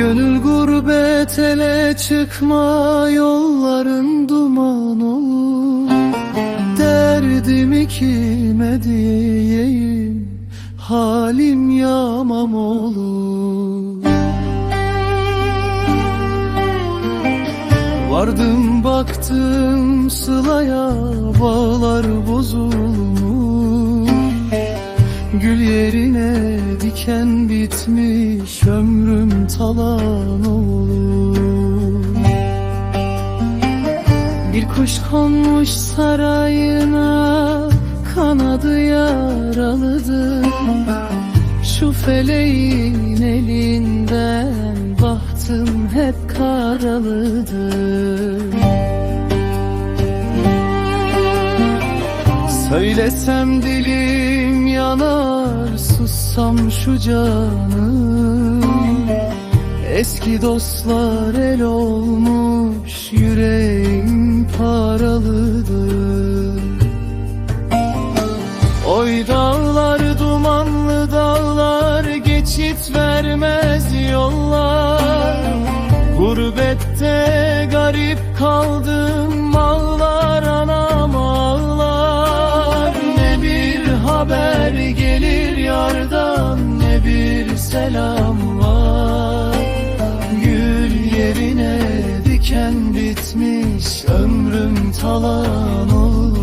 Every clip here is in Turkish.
Gönül gurbet ele çıkma yolların duman olur. Derdimi kime diyeyim halim yamam olur. Vardım baktım sılaya bağlar bozulmuş Gül yerine diken bitmiş ömrüm talan olur. Bir kuş konmuş sarayına kanadı yaralıdır Şu feleğin elinden bahtım hep karalıdır Söylesem dilim yanar Sussam şu canım Eski dostlar el olmuş Yüreğim paralıdır. Oy dağlar dumanlı dağlar Geçit vermez yollar. Gurbette garip kaldım bitmiş Ömrüm talan olur.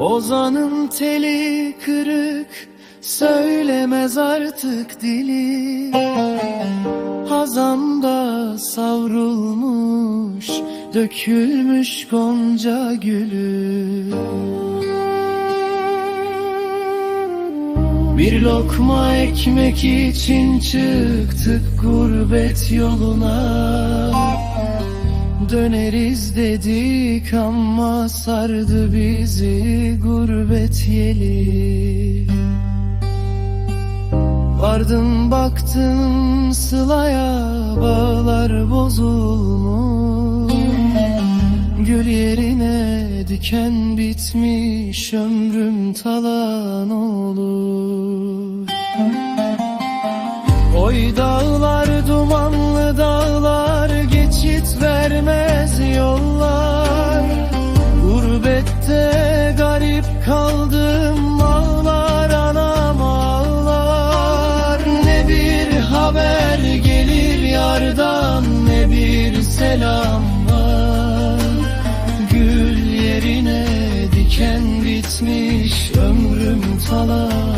Ozanın teli kırık Söylemez artık dili. Hazanda savrulmuş Dökülmüş gonca gülü. Bir lokma ekmek için çıktık gurbet yoluna. Döneriz dedik ama sardı bizi gurbet yeli Vardım baktım sılaya bağlar bozulmuş. Gül yerine diken bitmiş ömrüm talan olur. Oy dağlar dumanlı dağlar geçit vermez yollar. Gurbette garip kaldım gitmiş ömrüm talan